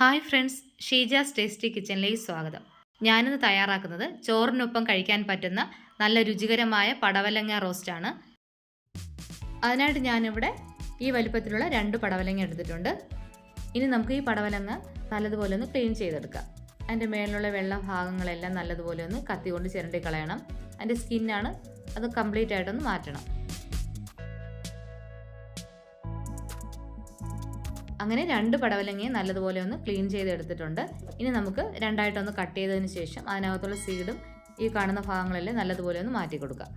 Hi friends Sheeja's tasty കിച്ചണിലേക്ക് സ്വാഗതം. ഞാനിന്ന് തയ്യാറാക്കുന്നത് ചോറിനൊപ്പം കഴിക്കാൻ പറ്റുന്ന നല്ല രുചികരമായ പടവലങ്ങ റോസ്റ്റാണ്. അതിനായിട്ട് ഞാനിവിടെ ഈ വലിപ്പത്തിലുള്ള രണ്ട് പടവലങ്ങ എടുത്തിട്ടുണ്ട്. ഇനി നമുക്ക് ഈ പടവലങ്ങ നല്ലതുപോലെ ഒന്ന് ക്ലീൻ ചെയ്തെടുക്കാം. അതിന്റെ മേളിലുള്ള വെള്ള ഭാഗങ്ങളെല്ലാം നല്ലതുപോലെ ഒന്ന് കത്തി കൊണ്ട് ചിരണ്ടി കളയണം. അതിന്റെ സ്കിന്നാണ് അത് കംപ്ലീറ്റ് ആയിട്ടൊന്ന് മാറ്റണം. അങ്ങനെ രണ്ട് പടവലങ്ങയും നല്ലതുപോലെ ഒന്ന് ക്ലീൻ ചെയ്തെടുത്തിട്ടുണ്ട്. ഇനി നമുക്ക് രണ്ടായിട്ടൊന്ന് കട്ട് ചെയ്തതിന് ശേഷം അതിനകത്തുള്ള സീഡും ഈ കാണുന്ന ഭാഗങ്ങളെല്ലാം നല്ലതുപോലെ ഒന്ന് മാറ്റി കൊടുക്കാം.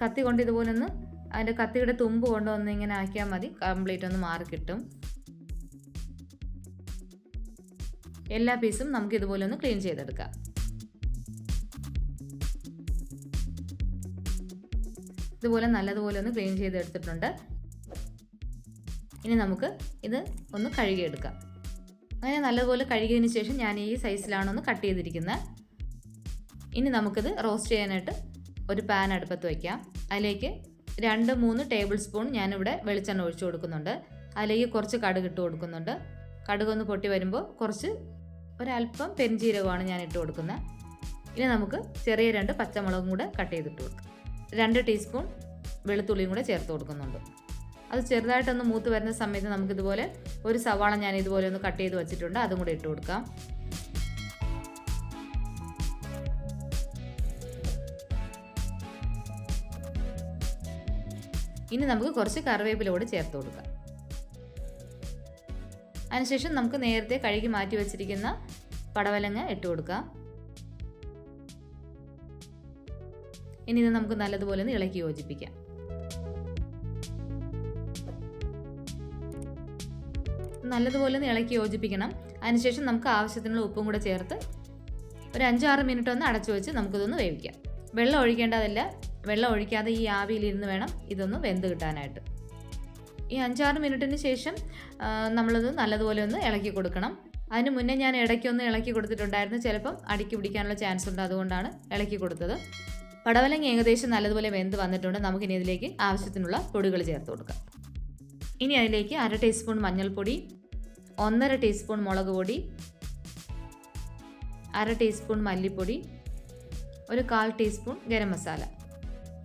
കത്തി കൊണ്ട് ഇതുപോലെ ഒന്ന് അതിന്റെ കത്തിയുടെ തുമ്പ് കൊണ്ട് ഒന്ന് ഇങ്ങനെ ആക്കിയാൽ മതി. കംപ്ലീറ്റ് ഒന്ന് മാറി കിട്ടും. എല്ലാ പീസും നമുക്ക് ഇതുപോലെ ഒന്ന് ക്ലീൻ ചെയ്തെടുക്കാം. ഇതുപോലെ നല്ലതുപോലെ ഒന്ന് ക്ലീൻ ചെയ്തെടുത്തിട്ടുണ്ട്. ഇനി നമുക്ക് ഇത് ഒന്ന് കഴുകിയെടുക്കാം. അങ്ങനെ നല്ലതുപോലെ കഴുകിയതിന് ശേഷം ഞാൻ ഈ സൈസിലാണ് ഒന്ന് കട്ട് ചെയ്തിരിക്കുന്നത് ഇനി നമുക്കിത് റോസ്റ്റ് ചെയ്യാനായിട്ട് ഒരു പാൻ അടുപ്പത്ത് വയ്ക്കാം അതിലേക്ക് രണ്ട് മൂന്ന് ടേബിൾ സ്പൂൺ ഞാനിവിടെ വെളിച്ചെണ്ണ ഒഴിച്ചു കൊടുക്കുന്നുണ്ട്. അതിലേക്ക് കുറച്ച് കടുക് ഇട്ട് കൊടുക്കുന്നുണ്ട്. കടുക് ഒന്ന് പൊട്ടി വരുമ്പോൾ കുറച്ച് ഒരല്പം പെരിഞ്ജീരകമാണ് ഞാൻ ഇട്ട് കൊടുക്കുന്നത് ഇനി നമുക്ക് ചെറിയ രണ്ട് പച്ചമുളകും കൂടെ കട്ട് ചെയ്തിട്ട് കൊടുക്കാം. രണ്ട് ടീസ്പൂൺ വെളുത്തുള്ളിയും കൂടെ ചേർത്ത് കൊടുക്കുന്നുണ്ട്. അത് ചെറുതായിട്ടൊന്ന് മൂത്ത് വരുന്ന സമയത്ത് നമുക്കിതുപോലെ ഒരു സവാള ഞാൻ ഇതുപോലെ ഒന്ന് കട്ട് ചെയ്ത് വെച്ചിട്ടുണ്ട്. അതും കൂടെ ഇട്ട് കൊടുക്കാം. ഇനി നമുക്ക് കുറച്ച് കറിവേപ്പില കൂടി ചേർത്ത് കൊടുക്കാം. അതിനുശേഷം നമുക്ക് നേരത്തെ കഴുകി മാറ്റി വെച്ചിരിക്കുന്ന പടവലങ്ങ ഇട്ട് കൊടുക്കാം. ഇനി ഇത് നമുക്ക് നല്ലതുപോലെ ഒന്ന് ഇളക്കി യോജിപ്പിക്കാം. നല്ലതുപോലെ ഒന്ന് ഇളക്കി യോജിപ്പിക്കണം. അതിനുശേഷം നമുക്ക് ആവശ്യത്തിനുള്ള ഉപ്പും കൂടെ ചേർത്ത് ഒരു അഞ്ചാറ് മിനിറ്റ് ഒന്ന് അടച്ചു വെച്ച് നമുക്കിതൊന്ന് വേവിക്കാം. വെള്ളം ഒഴിക്കേണ്ടതില്ല. വെള്ളം ഒഴിക്കാതെ ഈ ആവിയിലിരുന്ന് വേണം ഇതൊന്ന് വെന്ത് കിട്ടാനായിട്ട്. ഈ അഞ്ചാറ് മിനിറ്റിന് ശേഷം നമ്മളത് നല്ലതുപോലെ ഒന്ന് ഇളക്കി കൊടുക്കണം. അതിന് മുന്നേ ഞാൻ ഇടയ്ക്കൊന്ന് ഇളക്കി കൊടുത്തിട്ടുണ്ടായിരുന്നു. ചിലപ്പം അടുക്കി പിടിക്കാനുള്ള ചാൻസ് ഉണ്ട്. അതുകൊണ്ടാണ് ഇളക്കി കൊടുത്തത്. പടവലങ്ങ ഏകദേശം നല്ലതുപോലെ വെന്ത് വന്നിട്ടുണ്ട്. നമുക്കിനി ഇതിലേക്ക് ആവശ്യത്തിനുള്ള പൊടികൾ ചേർത്ത് കൊടുക്കാം. ഇനി അതിലേക്ക് അര ടീസ്പൂൺ മഞ്ഞൾപ്പൊടി ഒന്നര ടീസ്പൂൺ മുളക് പൊടി അര ടീസ്പൂൺ മല്ലിപ്പൊടി ഒരു കാൽ ടീസ്പൂൺ ഗരം മസാല.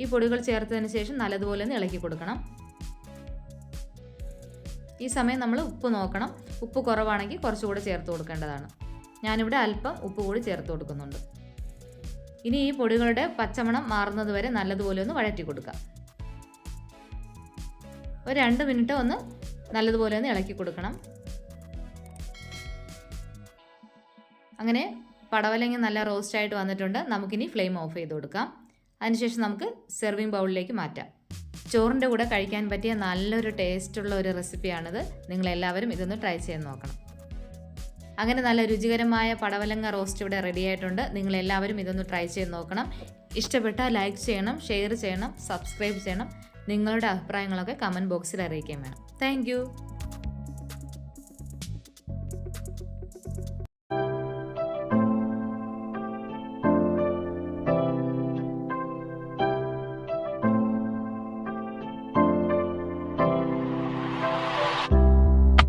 ഈ പൊടികൾ ചേർത്തതിന് ശേഷം നല്ലതുപോലെ ഒന്ന് ഇളക്കി കൊടുക്കണം. ഈ സമയം നമ്മൾ ഉപ്പ് നോക്കണം. ഉപ്പ് കുറവാണെങ്കിൽ കുറച്ചുകൂടെ ചേർത്ത് കൊടുക്കേണ്ടതാണ്. ഞാനിവിടെ അല്പം ഉപ്പ് കൂടി ചേർത്ത് കൊടുക്കുന്നുണ്ട്. ഇനി ഈ പൊടികളുടെ പച്ചമണം മാറുന്നത് വരെ നല്ലതുപോലെ ഒന്ന് വഴറ്റി കൊടുക്കാം. ഒരു രണ്ട് മിനിറ്റ് ഒന്ന് നല്ലതുപോലെ ഒന്ന് ഇളക്കി കൊടുക്കണം. അങ്ങനെ പടവലങ്ങ നല്ല റോസ്റ്റ് ആയിട്ട് വന്നിട്ടുണ്ട്. നമുക്കിനി ഫ്ലെയിം ഓഫ് ചെയ്ത് കൊടുക്കാം. അതിനുശേഷം നമുക്ക് സെർവിങ് ബൗളിലേക്ക് മാറ്റാം. ചോറിന്റെ കൂടെ കഴിക്കാൻ പറ്റിയ നല്ലൊരു ടേസ്റ്റുള്ള ഒരു റെസിപ്പിയാണിത് നിങ്ങളെല്ലാവരും ഇതൊന്ന് ട്രൈ ചെയ്ത് നോക്കണം. അങ്ങനെ നല്ല രുചികരമായ പടവലങ്ങ റോസ്റ്റ് ഇവിടെ റെഡി ആയിട്ടുണ്ട്. നിങ്ങളെല്ലാവരും ഇതൊന്ന് ട്രൈ ചെയ്ത് നോക്കണം. ഇഷ്ടപ്പെട്ടാൽ ലൈക്ക് ചെയ്യണം ഷെയർ ചെയ്യണം സബ്സ്ക്രൈബ് ചെയ്യണം. നിങ്ങളുടെ അഭിപ്രായങ്ങളൊക്കെ കമന്റ് ബോക്സിൽ അറിയിക്കുകയും വേണം. താങ്ക്